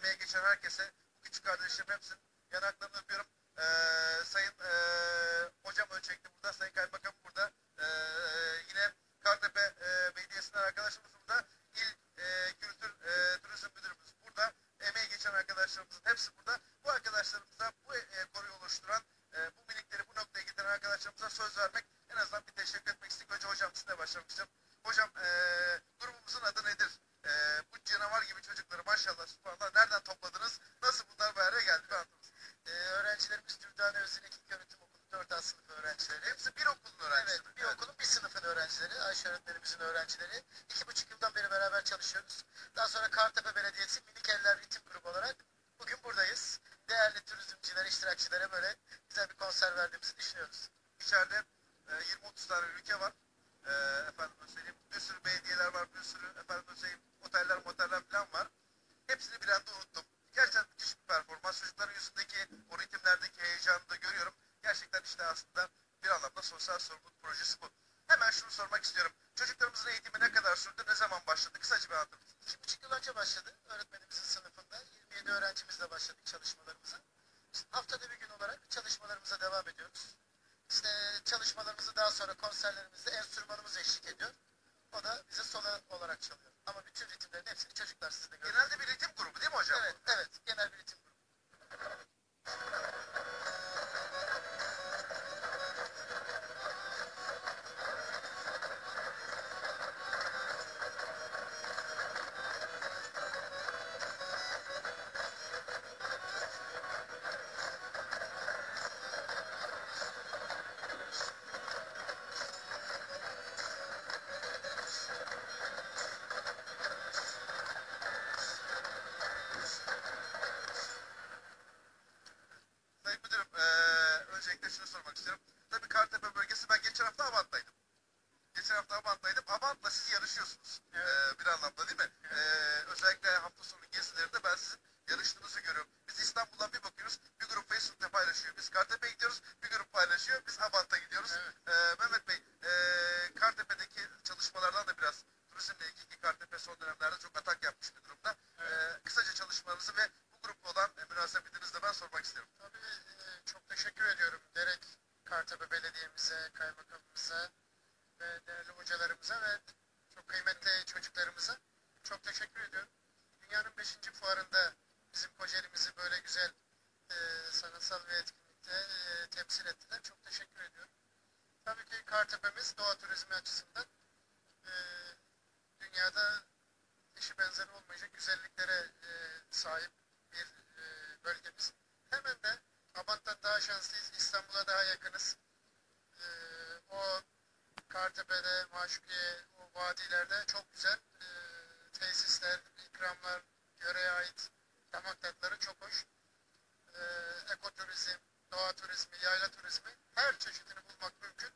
emeğe geçen herkese, küçük kardeşlerim hepsinin yanaklarını öpüyorum. E, sayın e, hocam öncelikle burada, Sayın Kaymakam burada. E, yine Kartepe e, Belediyesi'nden arkadaşımız burada. İl e, Kültür e, Turizm Müdürümüz burada. Emeğe geçen arkadaşlarımızın hepsi burada. Bu arkadaşlarımıza, bu e, koruyu oluşturan, e, bu minikleri bu noktaya getiren arkadaşlarımıza söz vermek, en azından bir teşekkür etmek istedik. Önce hocam sizinle başlamak istiyorum. Hocam e, grubumuzun adı nedir? E, bu canavar gibi çocukları maşallah subhanallah nereden topladınız? Nasıl bunlar bir araya geldi? Bir anlatınız. Ee, öğrencilerimiz Dürdane Özil İlk Öğretim Okulu 4 A sınıf öğrencileri. Hepsi bir okulun öğrencileri. Evet, bir okulun bir sınıfın öğrencileri, Ayşe öğretmenimizin öğrencileri. İki buçuk yıldan beri beraber çalışıyoruz. Daha sonra Kartepe Belediyesi Minik Eller Ritim Grubu olarak bugün buradayız. Değerli turizmcilere, iştirakçilere böyle güzel bir konser verdiğimizi düşünüyoruz. İçeride e, 20-30 tane ülke var. E, efendim söyleyeyim. Bir sürü belediyeler var, bir sürü efendim söyleyeyim oteller, moteller falan var. Hepsini bir anda unuttum. Gerçekten müthiş bir performans. Çocukların yüzündeki o ritimlerdeki heyecanı da görüyorum. Gerçekten işte aslında bir anlamda sosyal sorumluluk projesi bu. Hemen şunu sormak istiyorum. Çocuklarımızın eğitimi ne kadar sürdü, ne zaman başladı? Kısaca bir anlatır mısınız? İki buçuk yıl önce başladı. Öğretmenimizin sınıfında 27 öğrencimizle başladık çalışmalarımıza. İşte haftada bir gün olarak çalışmalarımıza devam ediyoruz. İşte çalışmalarımızı daha sonra konserlerimizde enstrümanımız eşlik ediyor. O da bize solo olarak çalıyor. Ama bütün ritimlerin hepsini çocuklar sizde görüyor. Genelde bir ritim grubu değil mi hocam? Evet, evet. Genel bir ritim grubu. Şunu sormak istiyorum. Tabii Kartepe bölgesi, ben geçen hafta Abant'taydım. Geçen hafta Abant'taydım. Abant'la siz yarışıyorsunuz. Eee, bir anlamda değil mi? Eee, özellikle hafta sonu gezilerinde ben sizin yarıştığınızı görüyorum. Biz İstanbul'dan bir bakıyoruz, bir grup Facebook'ta paylaşıyor. Biz Kartepe'ye gidiyoruz, bir grup paylaşıyor. Biz Abant'a gidiyoruz. Evet. Eee, Mehmet Bey, eee, Kartepe'deki çalışmalardan da biraz turizmle ilgili Kartepe son dönemlerde çok atak yapmış bir durumda. Eee, kısaca çalışmalarınızı ve bu grupla olan e, münasebetinizi de ben sormak istiyorum. Tabii e, çok teşekkür ediyorum. Gerek Kartepe Belediye'mize, kaymakamımıza ve değerli hocalarımıza ve çok kıymetli çocuklarımıza çok teşekkür ediyorum. Dünyanın 5. fuarında bizim Kocaeli'mizi böyle güzel e, sanatsal bir etkinlikte e, temsil ettiler. Çok teşekkür ediyorum. Tabii ki Kartepe'miz doğa turizmi açısından e, dünyada eşi benzeri olmayacak güzelliklere e, sahip bir e, bölgemiz. Hemen de Abant'tan daha şanslıyız. İstanbul'a daha yakınız. E, o Kartepe'de, Maşukiye, o vadilerde çok güzel e, tesisler, ikramlar, yöreye ait damak tatları çok hoş. E, ekoturizm, doğa turizmi, yayla turizmi her çeşidini bulmak mümkün.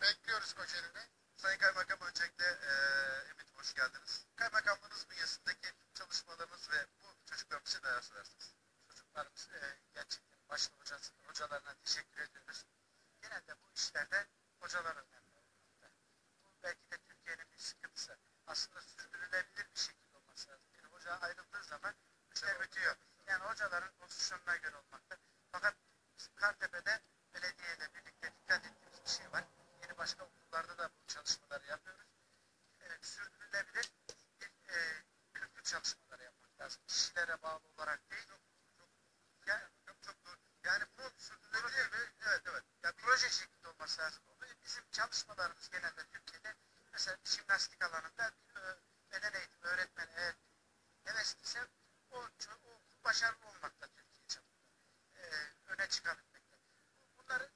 Bekliyoruz Kocaeli'ne. Sayın Kaymakam öncelikle eee Ümit hoş geldiniz. Kaymakamlığınız bünyesindeki çalışmalarınız ve bu çocuklarımız için neler söylersiniz? çocuklarımız e, gerçekten başta hocası, hocalarına teşekkür ediyoruz. Bu işlerde hocalar önemli. Bu belki de Türkiye'nin bir sıkıntısı. Aslında sürdürülebilir bir şekilde olması lazım. Bir hoca ayrıldığı zaman işler bitiyor. Yani hocaların pozisyonuna göre olmakta. Fakat Kartepe'de belediyeyle birlikte dikkat ettiğimiz bir şey var. Yeni başka okullarda da bu çalışmaları yapıyoruz. E, sürdürülebilir bir e, kültür çalışmaları yapmak lazım. Kişilere bağlı olarak değil. Yani çok çok doğru. Yani bunun sürdürülebilir ve evet evet. Ya proje şeklinde olması lazım. Bizim çalışmalarımız genelde Türkiye'de mesela jimnastik alanında bir e, beden eğitimi öğretmeni eğer hevesliyse o, o başarılı olmakta Türkiye çapında. E, öne çıkabilmekte. Bunları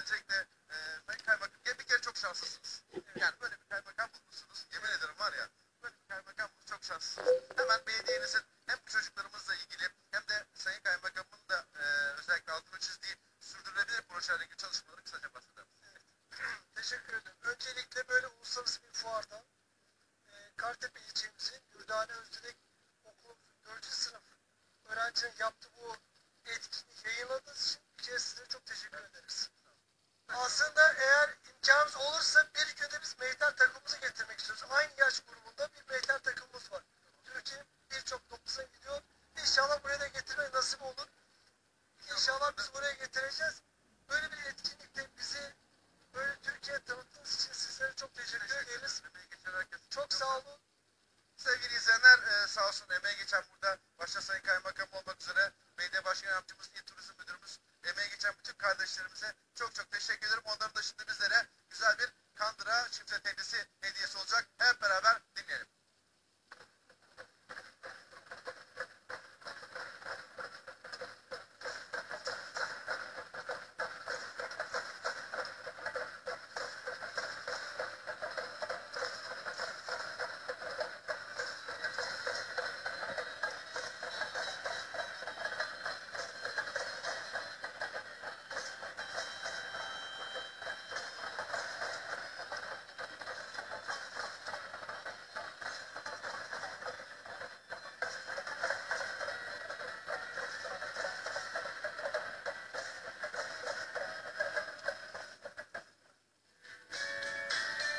öncelikle e, Sayın Kaymakam bir kere çok şanslısınız. Yani böyle bir kaymakam bulmuşsunuz. Yemin ederim var ya böyle bir kaymakam bulmuş çok şanslısınız. Hemen belediyenizin hem çocuklarımızla ilgili hem de Sayın Kaymakam'ın da e, özellikle altını çizdiği sürdürülebilir projelerle ilgili çalışmaları kısaca biz buraya getireceğiz. Böyle bir etkinlikte bizi böyle Türkiye tanıttığınız için sizlere çok teşekkür ederiz. Çok sağ olun. Sevgili izleyenler e, sağ olsun emeği geçen burada başta Sayın Kaymakam olmak üzere belediye başkan yardımcımız, il turizm müdürümüz emeği geçen bütün kardeşlerimize çok çok teşekkür ederim. Onların da şimdi bizlere güzel bir kandıra çifte tellisi hediyesi olacak. Hep beraber